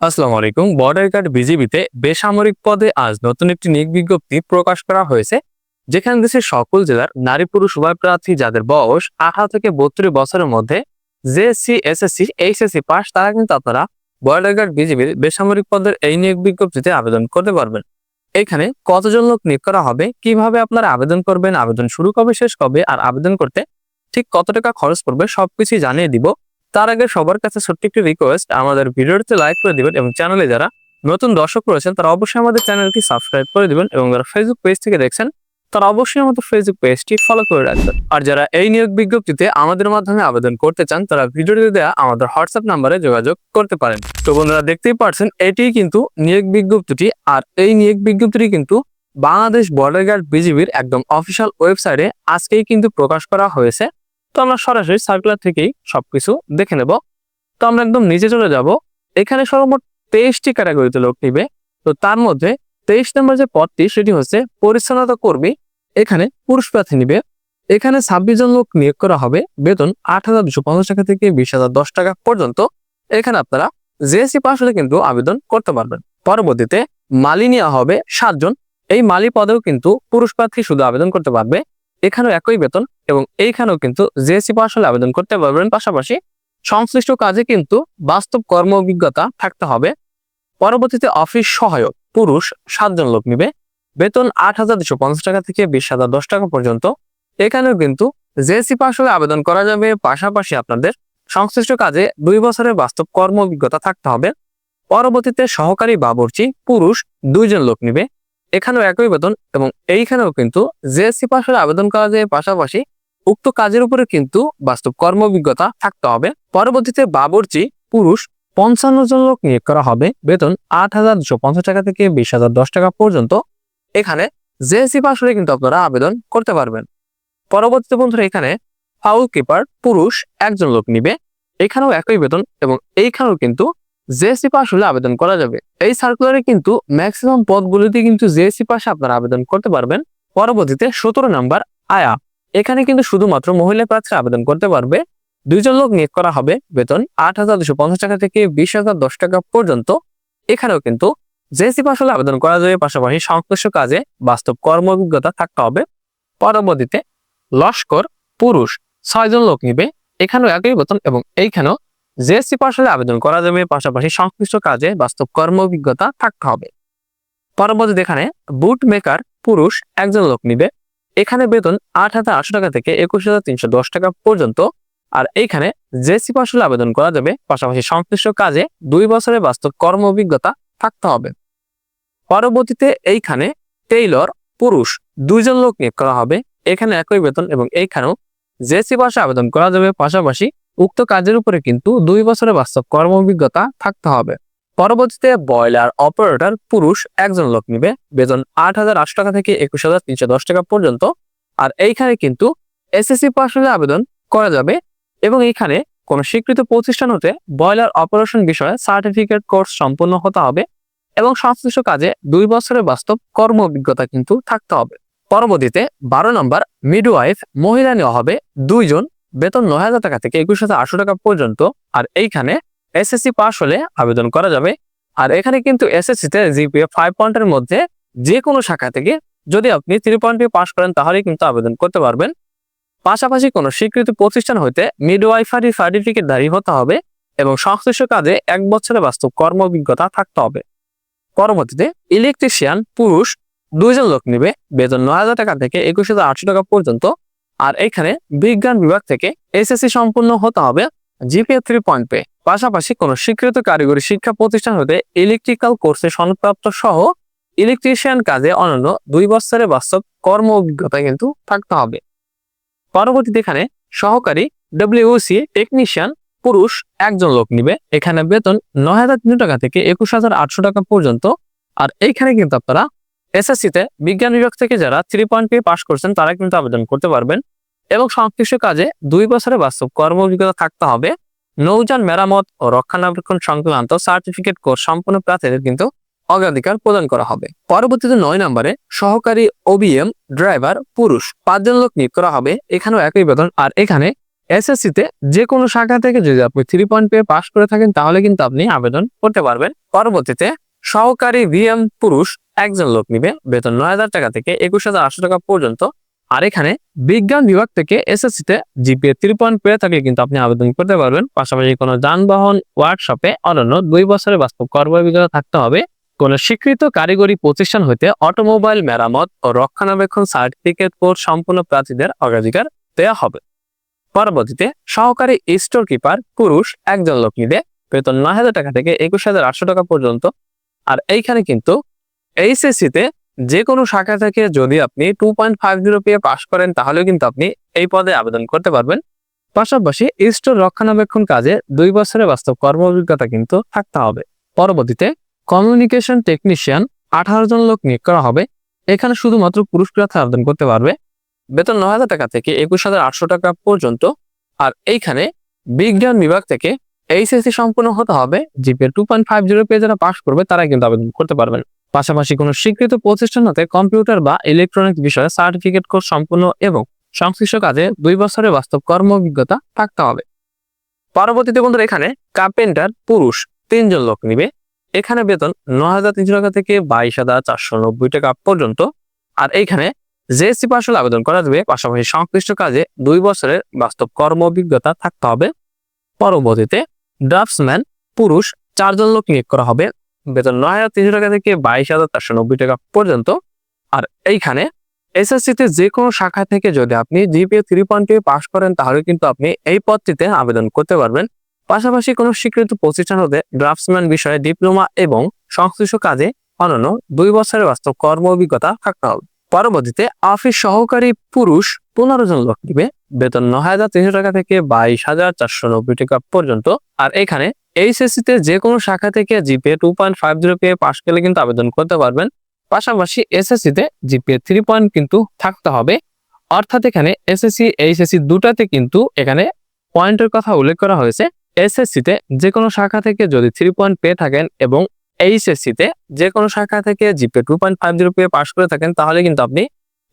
আসসালামু আলাইকুম। Border guard বিজিবিতে বেসামরিক পদে আজ নতুন একটি নিয়োগ বিজ্ঞপ্তি প্রকাশ করা হয়েছে, যেখানে দেশের সকল জেলার নারী পুরুষ উভয় প্রার্থী যাদের বয়স আঠারো থেকে বত্রিশ বছরের মধ্যে জেএসসি এসএসসি এইচএসসি পাস, তারা কিন্তু আপনারা বর্ডার গার্ড বিজিবির বেসামরিক পদের এই নিয়োগ বিজ্ঞপ্তিতে আবেদন করতে পারবেন। এখানে কতজন লোক নিয়োগ করা হবে, কীভাবে আপনারা আবেদন করবেন, আবেদন শুরু কবে, শেষ কবে, আর আবেদন করতে ঠিক কত টাকা খরচ পড়বে, সবকিছুই জানিয়ে দিব। তার আগে সবার কাছে ছোট্ট একটি রিকোয়েস্ট আমাদের ভিডিওটিতে লাইক করে দিবেন এবং চ্যানেলে যারা নতুন দর্শক রয়েছেন, তারা অবশ্যই আমাদের চ্যানেলটি সাবস্ক্রাইব করে দিবেন এবং যারা ফেসবুক পেজ থেকে দেখছেন, তারা অবশ্যই আমাদের ফেসবুক পেজটি ফলো করে রাখবেন। আর যারা এই নিয়োগ বিজ্ঞপ্তিতে আমাদের মাধ্যমে আবেদন করতে চান, তারা ভিডিওটিতে দেওয়া আমাদের হোয়াটসঅ্যাপ নাম্বারে যোগাযোগ করতে পারেন। তো বন্ধুরা, দেখতেই পারছেন, এটি কিন্তু নিয়োগ বিজ্ঞপ্তিটি, আর এই নিয়োগ বিজ্ঞপ্তিটি কিন্তু বাংলাদেশ বর্ডার গার্ড বিজিবির একদম অফিসিয়াল ওয়েবসাইটে আজকেই কিন্তু প্রকাশ করা হয়েছে। তো আমরা সরাসরি সার্কুলার থেকেই সবকিছু দেখে নেব। তো আমরা একদম নিচে চলে যাব। এখানে সর্বমোট তেইশটি ক্যাটাগরিতে লোক নিবে। তো তার মধ্যে তেইশ নম্বর যে পদটি, সেটি হচ্ছে পরিচ্ছন্নতা কর্মী। এখানে পুরুষ প্রার্থী নিবে। এখানে ছাব্বিশ জন লোক নিয়োগ করা হবে। বেতন আট হাজার দুশো পঞ্চাশ টাকা থেকে বিশ হাজার দশ টাকা পর্যন্ত। এখানে আপনারা জেএসসি পাস হলে কিন্তু আবেদন করতে পারবেন। পরবর্তীতে মালি নেওয়া হবে সাতজন এই মালি পদেও কিন্তু পুরুষ প্রার্থী শুধু আবেদন করতে পারবে। এখানেও একই বেতন এবং এইখানেও কিন্তু জেএসসি পাস হলে আবেদন করতে পারবেন। পাশাপাশি সংশ্লিষ্ট কাজে কিন্তু বাস্তব কর্ম অভিজ্ঞতা থাকতে হবে। পরবর্তীতে অফিস সহায়ক পুরুষ সাতজন লোক নিবে। বেতন আট হাজার দুশো পঞ্চাশ টাকা থেকে বিশ হাজার দশ টাকা পর্যন্ত। এখানেও কিন্তু জেএসসি পাস হলে আবেদন করা যাবে। পাশাপাশি আপনাদের সংশ্লিষ্ট কাজে দুই বছরের বাস্তব কর্ম অভিজ্ঞতা থাকতে হবে। পরবর্তীতে সহকারী বাবুর্চি পুরুষ দুইজন লোক নিবে। এখানেও একই বেতন এবং এইখানেও কিন্তু জেএসসি হলে আবেদন করা যায় পাশাপাশি উক্ত কাজের উপরে কিন্তু বাস্তব কর্ম অভিজ্ঞতা থাকতে হবে। পরবর্তীতে বাবুর্চি পুরুষ পঞ্চান্ন জন লোক নিয়োগ করা হবে। বেতন আট হাজার দুশো পঞ্চাশ টাকা থেকে বিশ হাজার দশ টাকা পর্যন্ত। এখানে জেএসসি পাস হলে কিন্তু আপনারা আবেদন করতে পারবেন। পরবর্তীতে বন্ধুরা এখানে ফাউল কিপার পুরুষ একজন লোক নিবে। এখানেও একই বেতন এবং এইখানেও কিন্তু জেএসসি পাস হলে আবেদন করা যাবে। এই সার্কুলারে কিন্তু ম্যাক্সিমাম পদগুলিতে কিন্তু জেএসসি পাশে আপনারা আবেদন করতে পারবেন। পরবর্তীতে সতেরো নাম্বার আয়া। এখানে কিন্তু শুধুমাত্র মহিলা প্রার্থী আবেদন করতে পারবে। দুইজন লোক নিয়োগ করা হবে। বেতন আট হাজার দুশো পঞ্চাশ টাকা থেকে বিশ হাজার দশ টাকা পর্যন্ত। এখানেও কিন্তু জেএসসি পাস হলে আবেদন করা যাবে। পাশাপাশি সংশ্লিষ্ট কাজে বাস্তব কর্ম অভিজ্ঞতা থাকতে হবে। পরবর্তীতে লস্কর পুরুষ ছয়জন লোক নিবে। এখানেও একই বেতন এবং এইখানেও জেএসসি পাস হলে আবেদন করা যাবে, পাশাপাশি সংশ্লিষ্ট কাজে বাস্তব কর্ম অভিজ্ঞতা থাকতে হবে। পরবর্তীতে এখানে বুট মেকার পুরুষ একজন লোক নিবে। এখানে বেতন আট হাজার আটশো টাকা থেকে একুশ হাজার তিনশো দশ টাকা পর্যন্ত। আর এইখানে পাস হলে আবেদন করা যাবে, পাশাপাশি সংশ্লিষ্ট কাজে দুই বছরের বাস্তব কর্ম অভিজ্ঞতা থাকতে হবে। পরবর্তীতে এইখানে টেইলর পুরুষ দুইজন লোক নিয়োগ করা হবে। এখানে একই বেতন এবং এইখানেও জেসি পাশে আবেদন করা যাবে, পাশাপাশি উক্ত কাজের উপরে কিন্তু দুই বছরের বাস্তব কর্ম অভিজ্ঞতা থাকতে হবে। পরবর্তীতে বয়লার অপারেটর পুরুষ একজন লোক নিবে, বেতন আট হাজার আটশো টাকা থেকে একুশ হাজার তিনশো দশ টাকা পর্যন্ত। আর এইখানে কিন্তু এসএসসি পাস হলে আবেদন করা যাবে এবং এইখানে কোন স্বীকৃত প্রতিষ্ঠান হতে বয়লার অপারেশন বিষয়ে সার্টিফিকেট কোর্স সম্পন্ন হতে হবে এবং সংশ্লিষ্ট কাজে দুই বছরের বাস্তব কর্ম অভিজ্ঞতা কিন্তু থাকতে হবে। পরবর্তীতে বারো নম্বর মিডওয়াইফ মহিলা নেওয়া হবে দুইজন বেতন নয় হাজার টাকা থেকে একুশ হাজার আটশো টাকা পর্যন্ত, আর এইখানে এসএসসি পাস হলে আবেদন করা যাবে। আর এখানে কিন্তু এসএসসি তে জিপিএ ফাইভ পয়েন্টের মধ্যে যে কোনো শাখা থেকে যদি আপনি থ্রি পয়েন্ট পাস করেন, তাহলেই কিন্তু আবেদন করতে পারবেন। পাশাপাশি কোনো স্বীকৃত প্রতিষ্ঠান হইতে মিডওয়াইফারি সার্টিফিকেট দাঁড়িয়ে হতে হবে এবং সংশ্লিষ্ট কাজে এক বছরের বাস্তব কর্ম অভিজ্ঞতা থাকতে হবে। পরবর্তীতে ইলেকট্রিশিয়ান পুরুষ, দুইজন লোক নিবে। বেতন নয় হাজার টাকা থেকে একুশ হাজার আটশো টাকা পর্যন্ত আর এখানে বিজ্ঞান বিভাগ থেকে এসএসসি সম্পূর্ণ হতে হবে জিপিএ থ্রি পয়েন্ট পে পাশাপাশি কোনো স্বীকৃত কারিগরি শিক্ষা প্রতিষ্ঠান হতে ইলেকট্রিক্যাল কোর্সে সনদপ্রাপ্ত সহ ইলেকট্রিশিয়ান কাজে অনন্য দুই বছরের বাস্তব কর্ম অভিজ্ঞতা কিন্তু থাকতে হবে। পরবর্তীতে এখানে সহকারী ডব্লিউসি টেকনিশিয়ান পুরুষ একজন লোক নিবে। এখানে বেতন নয় হাজার তিনশো টাকা থেকে একুশ হাজার আটশো টাকা পর্যন্ত। আর এইখানে কিন্তু আপনারা এসএসসি তে বিজ্ঞান বিভাগ থেকে যারা থ্রি পয়েন্ট পেয়ে পাশ করছেন, তারা কিন্তু আবেদন করতে পারবেন। এবং সংশ্লিষ্ট কাজে দুই বছরের বাস্তব কর্ম অভিজ্ঞতা থাকতে হবে। নৌযান মেরামত ও রক্ষণাবেক্ষণ সংক্রান্ত সার্টিফিকেট কোর্স সম্পূর্ণ প্রার্থীদের কিন্তু অগ্রাধিকার প্রদান করা হবে। পরবর্তীতে নয় নম্বরে সহকারী ওবিএম ড্রাইভার পুরুষ পাঁচজন লোক নিয়োগ করা হবে। এখানেও একই বেতন আর এখানে এসএসসি তে যে কোনো শাখা থেকে যদি আপনি থ্রি পয়েন্ট পেয়ে পাশ করে থাকেন, তাহলে কিন্তু আপনি আবেদন করতে পারবেন। পরবর্তীতে সহকারী ভিএম পুরুষ একজন লোক নিবে বেতন নয় হাজার টাকা থেকে একুশ হাজার আটশো টাকা পর্যন্ত। আর এখানে বিজ্ঞান বিভাগ থেকে এসএসসি তে জিপিএ থ্রি পয়েন্ট পেয়ে থাকলে কিন্তু আপনি আবেদন করতে পারবেন। পাশাপাশি কোনো যানবাহন ওয়ার্কশপে অনন্য দুই বছরের বাস্তব কর্ম অভিজ্ঞতা থাকতে হবে। কোন স্বীকৃত কারিগরি প্রতিষ্ঠান হইতে অটোমোবাইল মেরামত ও রক্ষণাবেক্ষণ সার্টিফিকেট কোর্স সম্পূর্ণ প্রার্থীদের অগ্রাধিকার দেওয়া হবে। পরবর্তীতে সহকারী স্টোর কিপার পুরুষ একজন লোক নিবে বেতন নয় হাজার টাকা থেকে একুশ হাজার আটশো টাকা পর্যন্ত। আর এইখানে কিন্তু এইচএসসি তে যে কোনো শাখা থেকে যদি আপনি টু পয়েন্ট ফাইভ জিরো পেয়ে পাশ করেন, তাহলেও কিন্তু আপনি এই পদে আবেদন করতে পারবেন। পাশাপাশি স্টোর রক্ষণাবেক্ষণ কাজে দুই বছরের বাস্তব কর্ম অভিজ্ঞতা কিন্তু থাকতে হবে। পরবর্তীতে কমিউনিকেশন টেকনিশিয়ান আঠারো জন লোক নিয়োগ করা হবে। এখানে শুধুমাত্র পুরুষ আবেদন করতে পারবে। বেতন নয় হাজার টাকা থেকে একুশ হাজার আটশো টাকা পর্যন্ত। আর এইখানে বিজ্ঞান বিভাগ থেকে এইচএসসি সম্পূর্ণ হতে হবে GPA two point five zero পেয়ে যারা পাশ করবে তারা কিন্তু আবেদন করতে পারবেন। পাশাপাশি কোনো স্বীকৃত প্রতিষ্ঠান হতে কম্পিউটার বা ইলেকট্রনিক বিষয়ে সার্টিফিকেট কোর্স সম্পূর্ণ এবং সংশ্লিষ্ট কাজে দুই বছরের বাস্তব কর্ম অভিজ্ঞতা থাকতে হবে। পরবর্তীতে বন্ধুরা এখানে কার্পেন্টার পুরুষ তিনজন লোক নিবে। এখানে বেতন ন হাজার তিনশো টাকা থেকে বাইশ হাজার চারশো নব্বই টাকা পর্যন্ত। আর এইখানে জেএসসি পাশে আবেদন করা যাবে, পাশাপাশি সংশ্লিষ্ট কাজে দুই বছরের বাস্তব কর্ম অভিজ্ঞতা থাকতে হবে। পরবর্তীতে ড্রাফটসম্যান, পুরুষ, চারজন লোক নিয়োগ করা হবে। বেতন নয় হাজার তিনশো টাকা থেকে বাইশ হাজার চারশো নব্বই টাকা পর্যন্ত। আর এইখানে এসএসসি তে যে কোনো শাখা থেকে যদি আপনি জিপিএ থ্রি পয়েন্ট পাস করেন, তাহলে কিন্তু আপনি এই পদটিতে আবেদন করতে পারবেন। পাশাপাশি কোনো স্বীকৃত প্রতিষ্ঠান হতে ড্রাফটসম্যান বিষয়ে ডিপ্লোমা এবং সংশ্লিষ্ট কাজে অনন্য দুই বছরের বাস্তব কর্ম অভিজ্ঞতা থাকতে হবে। পরবর্তীতে অফিস সহকারী পুরুষ পনেরো জন লোক দিবে বেতন ন হাজার তিনশো টাকা থেকে বাইশ হাজার চারশো নব্বই টাকা পর্যন্ত। আর এখানে এইচএসসি তে যে কোনো শাখা থেকে GPA two point five zero পেয়ে পাশ করলে কিন্তু আবেদন করতে পারবেন। পাশাপাশি এসএসসি তে জিপিএ থ্রি পয়েন্ট কিন্তু থাকতে হবে। অর্থাৎ এখানে এসএসসি এইচএসসি দুটাতে কিন্তু এখানে পয়েন্টের কথা উল্লেখ করা হয়েছে। এসএসসি তে যে কোনো শাখা থেকে যদি থ্রি পয়েন্ট পেয়ে থাকেন এবং এইচএসসি তে যে কোনো শাখা থেকে জিপে টু পয়েন্ট ফাইভ জিরো পেয়ে পাশ করে থাকেন, তাহলে কিন্তু আপনি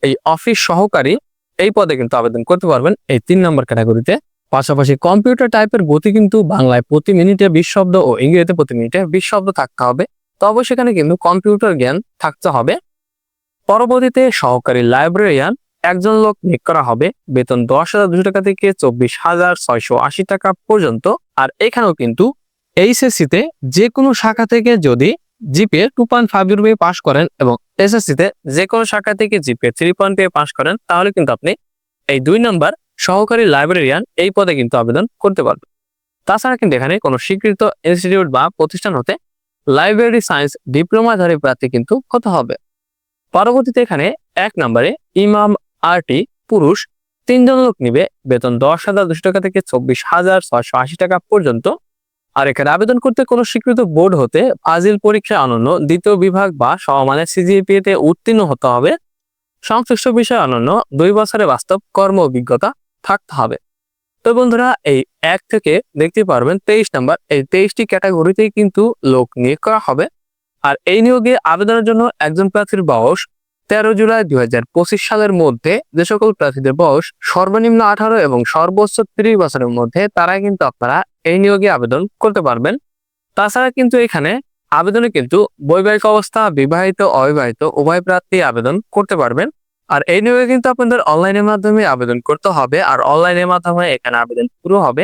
এই অফিস সহকারী এই পদে কিন্তু আবেদন করতে পারবেন এই তিন নম্বর ক্যাটাগরিতে। পাশাপাশি কম্পিউটার টাইপের গতি কিন্তু বাংলায় প্রতি মিনিটে বিশ শব্দ ও ইংরেজিতে প্রতি মিনিটে বিশ শব্দ থাকতে হবে। তবে সেখানে কিন্তু কম্পিউটার জ্ঞান থাকতে হবে। পরবর্তীতে সহকারী লাইব্রেরিয়ান একজন লোক নিয়োগ করা হবে। বেতন দশ হাজার দুশো টাকা থেকে চব্বিশ হাজার ছয়শো আশি টাকা পর্যন্ত। আর এখানেও কিন্তু এইচএসসি তে যে কোনো শাখা থেকে যদি GPA two point five zero পেয়ে পাশ করেন এবং এসএসসি তে যে কোনো শাখা থেকে জিপিএ থ্রি পয়েন্ট পেয়ে পাশ করেন, তাহলে কিন্তু আপনি এই দুই নম্বর সহকারী লাইব্রেরিয়ান এই পদে কিন্তু আবেদন করতে পারবেন। তাছাড়া কিন্তু এখানে কোনো স্বীকৃত ইনস্টিটিউট বা প্রতিষ্ঠান হতে লাইব্রেরি সায়েন্স ডিপ্লোমাধারী প্রার্থী কিন্তু হতে হবে। পরবর্তীতে এখানে এক নম্বরে ইমাম, আরটি, পুরুষ তিনজন লোক নিবে। বেতন দশ হাজার দুশো টাকা থেকে চব্বিশ হাজার ছয়শো আশি টাকা পর্যন্ত আর এখানে আবেদন করতে কোনো স্বীকৃত বোর্ড হতে ফাজিল পরীক্ষা অনন্য দ্বিতীয় বিভাগ বা সমমানের সিজিপিএ তে উত্তীর্ণ হতে হবে। সংশ্লিষ্ট বিষয় অনন্য দুই বছরের বাস্তব কর্ম অভিজ্ঞতা থাকতে হবে। তো বন্ধুরা, এই এক থেকে দেখতে পারবেন তেইশ নাম্বার। এই তেইশটি ক্যাটাগরিতেই কিন্তু লোক নিয়োগ করা হবে। আর এই নিয়োগে আবেদনের জন্য একজন প্রার্থীর বয়স তেরো জুলাই দুই হাজার পঁচিশ সালের মধ্যে যে সকল প্রার্থীদের বয়স সর্বনিম্ন আঠারো এবং সর্বোচ্চ ত্রিশ বছরের মধ্যে তারা কিন্তু আপনারা এই নিয়োগে আবেদন করতে পারবেন। তাছাড়া কিন্তু এখানে আবেদনে কিন্তু বৈবাহিক অবস্থা, বিবাহিত, অবিবাহিত উভয় প্রার্থী আবেদন করতে পারবেন। আর এই নিয়োগে কিন্তু আপনাদের অনলাইনের মাধ্যমে আবেদন করতে হবে আর অনলাইনের মাধ্যমে এখানে আবেদন শুরু হবে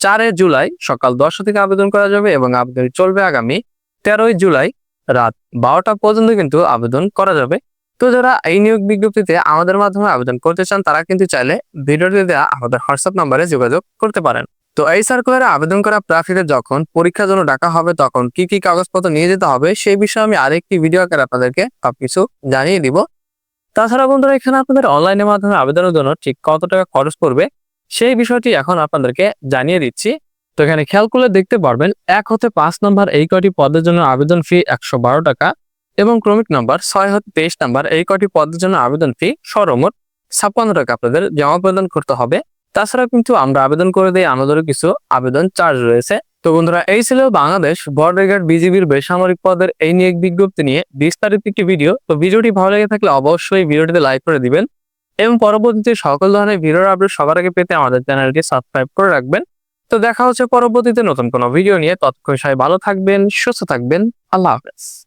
চারে জুলাই সকাল দশটা থেকে আবেদন করা যাবে এবং আবেদন চলবে আগামী তেরোই জুলাই রাত বারোটা পর্যন্ত কিন্তু আবেদন করা যাবে। তো যারা এই নিয়োগ বিজ্ঞপ্তিতে আমাদের মাধ্যমে আবেদন করতে চান, তারা কিন্তু চাইলে ভিডিওতে দেওয়া আমাদের হোয়াটসঅ্যাপ নাম্বারে যোগাযোগ করতে পারেন। তো এই সার্কুলারে আবেদন করা প্রার্থীদের যখন পরীক্ষার জন্য ডাকা হবে তখন কি কি কাগজপত্র নিয়ে যেতে হবে সেই বিষয়ে আমি আরেকটি ভিডিও আকারে আপনাদেরকে সবকিছু জানিয়ে দিব। তাছাড়া বন্ধুরা, এখানে আপনাদের অনলাইনের মাধ্যমে আবেদনের জন্য ঠিক কত টাকা খরচ পড়বে সেই বিষয়টি এখন আপনাদেরকে জানিয়ে দিচ্ছি। তো এখানে খেয়াল করলে দেখতে পারবেন, এক হতে পাঁচ নম্বর এই কটি পদের জন্য আবেদন ফি একশো বারো টাকা এবং ক্রমিক নম্বর ছয় হতে তেইশ নম্বর এই কটি পদের জন্য আবেদন ফি সর্বমোট ছাপ্পান্ন টাকা আপনাদের জমা প্রদান করতে হবে। তাছাড়া কিন্তু আমরা আবেদন করে দিই আমাদেরও কিছু আবেদন চার্জ রয়েছে। তো বন্ধুরা, এই ছিল বাংলাদেশ বর্ডার গার্ড বিজিবির বেসামরিক পদের এই নিয়োগ বিজ্ঞপ্তি নিয়ে বিস্তারিত একটি ভিডিও তো ভিডিওটি ভালো লেগে থাকলে অবশ্যই ভিডিওটিতে লাইক করে দিবেন এবং পরবর্তীতে সকল ধরনের ভিডিওর আপডেট সবার আগে পেতে আমাদের চ্যানেলটি সাবস্ক্রাইব করে রাখবেন। তো দেখা হচ্ছে পরবর্তীতে নতুন কোনো ভিডিও নিয়ে। ততক্ষণ সবাই ভালো থাকবেন, সুস্থ থাকবেন। আল্লাহ হাফেজ।